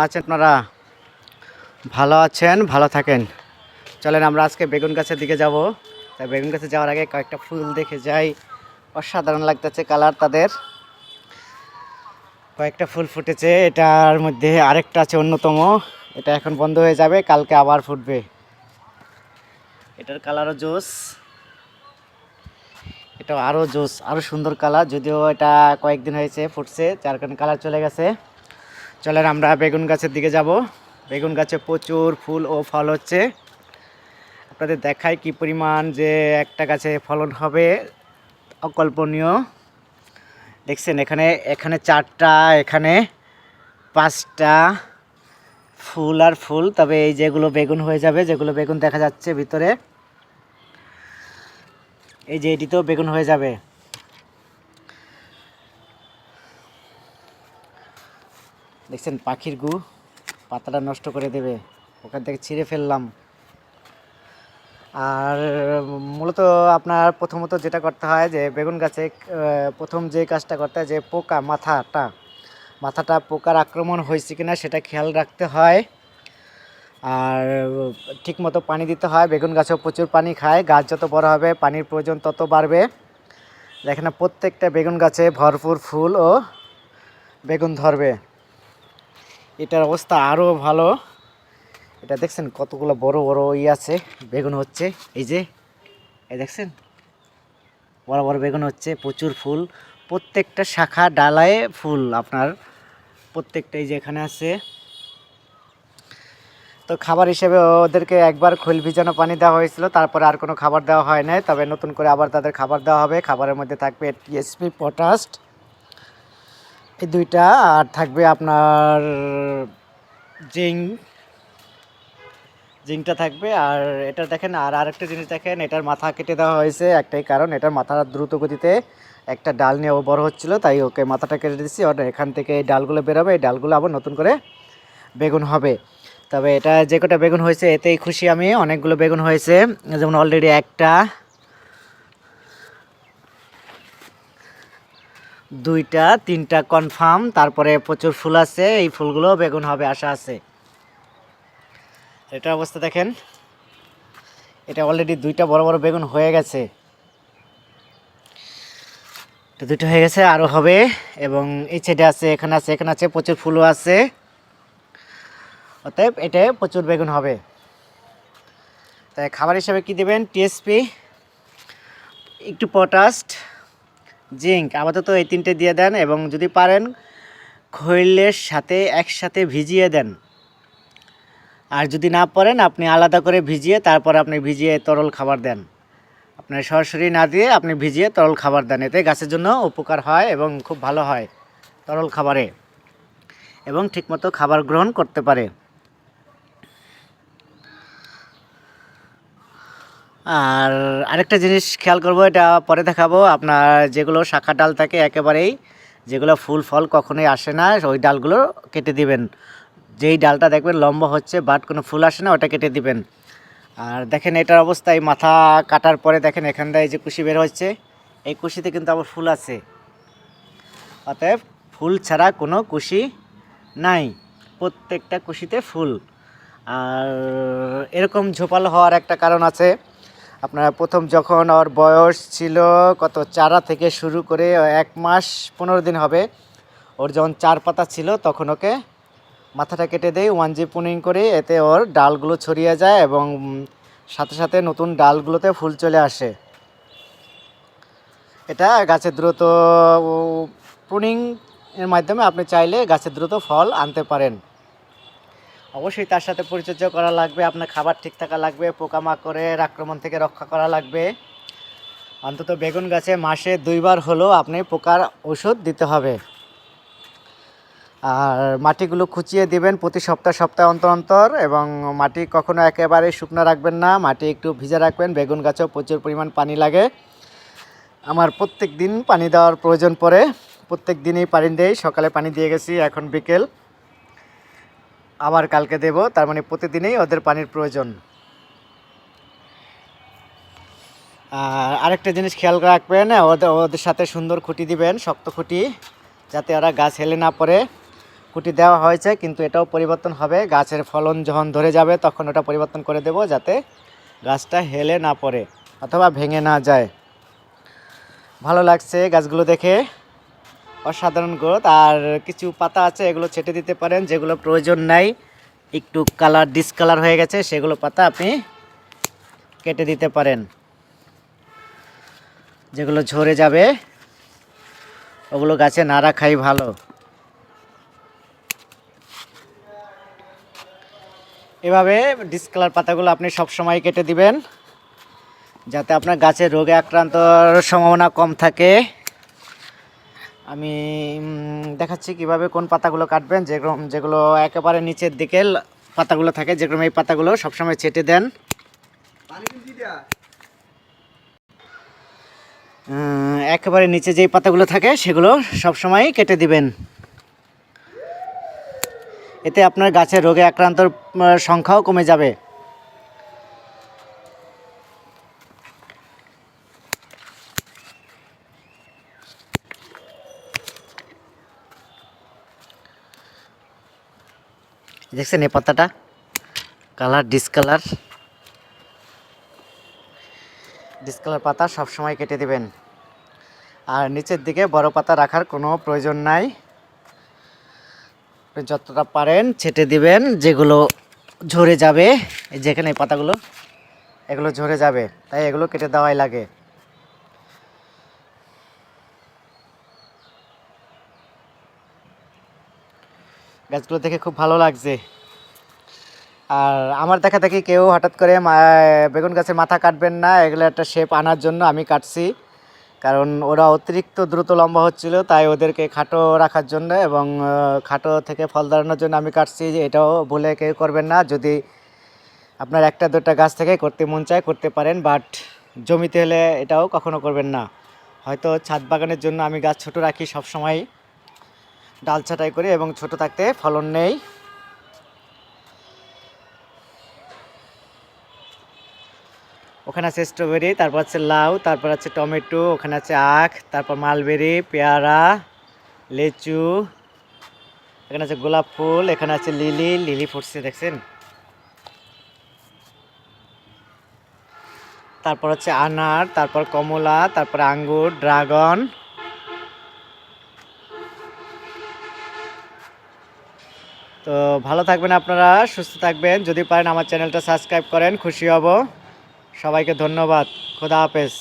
আছেন আপনারা? ভালো আছেন, ভালো থাকেন। চলেন আমরা আজকে বেগুন গাছের দিকে যাব। তাই বেগুন গাছে যাওয়ার আগে কয়েকটা ফুল দেখে যাই। অসাধারণ লাগতেছে কালার তাদের। কয়েকটা ফুল ফুটেছে, এটার মধ্যে আরেকটা আছে অন্যতম। এটা এখন বন্ধ হয়ে যাবে, কালকে আবার ফুটবে। এটার কালারও জোস। এটা আরও জোস, আরও সুন্দর কালার। যদিও এটা কয়েকদিন হয়েছে ফুটছে, যার কারণে কালার চলে গেছে। চলেন আমরা বেগুন গাছের দিকে যাব। বেগুন গাছে প্রচুর ফুল ও ফল হচ্ছে। আপনাদের দেখায় কি পরিমাণ যে একটা গাছে ফলন হবে। অকল্পনীয়। দেখছেন এখানে এখানে চারটা, এখানে পাঁচটা ফুল আর ফুল। তবে এই যেগুলো বেগুন হয়ে যাবে, যেগুলো বেগুন দেখা যাচ্ছে ভিতরে, এই যে এটিতেও বেগুন হয়ে যাবে। দেখছেন পাখির গু পাতাটা নষ্ট করে দেবে। ওখান থেকে ছিঁড়ে ফেললাম। আর মূলত আপনার প্রথমত যেটা করতে হয় যে বেগুন গাছে প্রথম যে কাজটা করতে হয় যে পোকা মাথাটা মাথাটা পোকার আক্রমণ হয়েছে কিনা সেটা খেয়াল রাখতে হয়। আর ঠিকমতো পানি দিতে হয়। বেগুন গাছেও প্রচুর পানি খায়। গাছ যত বড় হবে পানির প্রয়োজন তত বাড়বে। দেখেন না, প্রত্যেকটা বেগুন গাছে ভরপুর ফুল ও বেগুন ধরবে। এটার অবস্থা আরও ভালো। এটা দেখছেন কতগুলো বড় বড় ই আছে, বেগুন হচ্ছে, এই যে, এই দেখছেন? বড় বড় বেগুন হচ্ছে, প্রচুর ফুল। প্রত্যেকটা শাখা ডালায় ফুল আপনার। প্রত্যেকটা এই যে এখানে আছে। তো খাবার হিসেবে ওদেরকে একবার খোল ভিজানো পানি দেওয়া হয়েছিল, তারপরে আর কোনো খাবার দেওয়া হয় নাই। তবে নতুন করে আবার তাদের খাবার দেওয়া হবে। খাবারের মধ্যে থাকবে টিএসপি পটাস্ট এই দুইটা, আর থাকবে আপনার জিঙ্ক জিঙ্কটা থাকবে, আর এটা দেখেন, আর আরেকটা জিনিস দেখেন, এটার মাথা কেটে দেওয়া হয়েছে, একটাই কারণ, এটার মাথা দ্রুত গতিতে একটা ডাল নিয়ে ও বড় হচ্ছিল, তাই ওকে মাথাটা কেটে দিচ্ছি ওর এখান থেকে এই ডালগুলো বেরোবে, এই ডালগুলো আবার নতুন করে বেগুন হবে। তবে এটা যে কটা বেগুন হয়েছে, এতেই খুশি আমি, অনেকগুলো বেগুন হয়েছে, যেমন অলরেডি একটা দুইটা, তিনটা কনফার্ম তারপরে প্রচুর ফুল আছে, এই ফুলগুলো বেগুন হবে, আশা আছে। এটা অবস্থা দেখেন। এটা অলরেডি দুইটা বড় বড় বেগুন হয়ে গেছে। তো দুটো হয়ে গেছে আরও হবে, এবং এই সাইডে আছে, এখানে আছে এখানে আছে, প্রচুর ফুলও আছে। অতএব এটা প্রচুর বেগুন হবে। তাই খাবার হিসাবে কি দেবেন? টিএসপি একটু পটাস্ট জিঙ্ক। আপাতত এই তিনটে দিয়ে দেন এবং যদি পারেন, খৈলের সাথে একসাথে ভিজিয়ে দেন। আর যদি না পারেন, আপনি আলাদা করে ভিজিয়ে তারপর আপনি ভিজিয়ে তরল খাবার দেন। আপনার সরাসরি না দিয়ে আপনি ভিজিয়ে তরল খাবার দেন। এতে গাছের জন্য উপকার হয় এবং খুব ভালো হয় তরল খাবারে এবং ঠিকমতো খাবার গ্রহণ করতে পারে। আর আরেকটা জিনিস খেয়াল করব, এটা পরে দেখাবো। আপনার যেগুলো শাখা ডাল থাকে একেবারেই, যেগুলো ফুল ফল কখনোই আসে না, ওই ডালগুলো কেটে দিবেন। যেই ডালটা দেখবেন লম্বা হচ্ছে, বাট কোনো ফুল আসে না, ওটা কেটে দিবেন। আর দেখেন এটার অবস্থা, এই মাথা কাটার পরে দেখেন এখানটা এই যে কুশি বের হচ্ছে, এই কুশিতে কিন্তু আবার ফুল আছে। অতএব ফুল ছাড়া কোনো কুশি নাই, প্রত্যেকটা কুশিতে ফুল। আর এরকম ঝোপালো হওয়ার একটা কারণ আছে আপনার প্রথম যখন ওর বয়স ছিল কত চারা থেকে শুরু করে এক মাস পনেরো দিন হবে, ওর যখন চার পাতা ছিল তখন ওকে মাথাটা কেটে দেই ওয়ান জি পুনিং করে, এতে ওর ডালগুলো ছড়িয়ে যায় এবং সাথে সাথে নতুন ডালগুলোতে ফুল চলে আসে। এটা গাছের দ্রুত প্রুনিং এর মাধ্যমে আপনি চাইলে গাছের দ্রুত ফল আনতে পারেন। অবশ্যই তার সাথে পরিচর্যা করা লাগবে, আপনার খাবার ঠিক থাকা লাগবে, পোকামাকড়ের আক্রমণ থেকে রক্ষা করা লাগবে। অন্তত বেগুন গাছে মাসে দুইবার হলেও আপনি পোকার ওষুধ দিতে হবে। আর মাটিগুলো খুঁচিয়ে দিবেন প্রতি সপ্তাহ সপ্তাহ অন্তর অন্তর এবং মাটি কখনো একেবারে শুকনো রাখবেন না, মাটি একটু ভিজে রাখবেন, বেগুন গাছেও প্রচুর পরিমাণ পানি লাগে। আমার প্রত্যেক দিন পানি দেওয়ার প্রয়োজন পড়ে, প্রত্যেক দিনই পানি দেই, সকালে পানি দিয়ে গেছি, এখন বিকেল। আবার কালকে দেব, তার মানে প্রতিদিনই ওদের পানির প্রয়োজন। আর আরেকটা জিনিস খেয়াল রাখবেন, ওদের ওদের সাথে সুন্দর খুঁটি দিবেন, শক্ত খুঁটি, যাতে ওরা গাছ হেলে না পড়ে। খুঁটি দেওয়া হয়েছে, কিন্তু এটাও পরিবর্তন হবে। গাছের ফলন যখন ধরে যাবে, তখন ওটা পরিবর্তন করে দেব, যাতে গাছটা হেলে না পড়ে অথবা ভেঙে না যায়। ভালো লাগছে গাছগুলো দেখে। অসাধারণ গ্রোথ আর কিছু পাতা আছে, এগুলো ছেটে দিতে পারেন, যেগুলো প্রয়োজন নাই। একটু কালার ডিসকালার হয়ে গেছে, সেগুলো পাতা আপনি কেটে দিতে পারেন। যেগুলো ঝরে যাবে, ওগুলো গাছে না রাখাই ভালো। এভাবে ডিসকালার পাতাগুলো আপনি সব সময় কেটে দিবেন, যাতে আপনার গাছে রোগে আক্রান্তর সম্ভাবনা কম থাকে। আমি দেখাচ্ছি কীভাবে কোন পাতাগুলো কাটবেন। যেরকম যেগুলো একেবারে নিচের দিকে পাতাগুলো থাকে যেরকম এই পাতাগুলো সবসময় ছেটে দেন। একেবারে নিচে যেই পাতাগুলো থাকে, সেগুলো সবসময় কেটে দিবেন। এতে আপনার গাছের রোগে আক্রান্তর সংখ্যাও কমে যাবে। দেখছেন এই পাতাটা? কালার ডিসকালার ডিসকালার পাতা সব সময় কেটে দিবেন। আর নিচের দিকে বড় পাতা রাখার কোনো প্রয়োজন নাই। যতটা পারেন ছেটে দিবেন, যেগুলো ঝরে যাবে। যেখানে এই পাতাগুলো, এগুলো ঝরে যাবে, তাই এগুলো কেটে দেওয়াই লাগে। গাছগুলো দেখে খুব ভালো লাগছে। আর আমার দেখা দেখি কেউ হঠাৎ করে বেগুন গাছের মাথা কাটবেন না, এগুলো একটা শেপ আনার জন্য আমি কাটছি। কারণ ওরা অতিরিক্ত দ্রুত লম্বা হচ্ছিল, তাই ওদেরকে খাটো রাখার জন্য এবং খাটো থেকে ফল দাঁড়ানোর জন্য আমি কাটছি এটাও বলে কেউ করবেন না। যদি আপনার একটা, দুটা গাছ থেকে করতে মন চায় করতে পারেন বাট জমিতে হলে এটাও কখনো করবেন না। হয়তো ছাদ বাগানের জন্য আমি গাছ ছোট রাখি সব সময় ডাল ছাঁটাই করি এবং ছোট থাকতে ফলন নেই। ওখানে আছে স্ট্রবেরি তারপর আছে লাউ, তারপর আছে টমেটো, ওখানে আছে আখ, তারপর মালবেরি, পেয়ারা, লেচু, এখানে আছে গোলাপ ফুল, এখানে আছে লিলি লিলি ফুটছে দেখছেন। তারপর হচ্ছে আনার, তারপর কমলা, তারপর আঙ্গুর, ড্রাগন। তো ভালো থাকবেন আপনারা, সুস্থ থাকবেন। যদি পারেন আমার চ্যানেলটা সাবস্ক্রাইব করেন, খুশি হব। সবাইকে ধন্যবাদ। খোদা হাফেজ।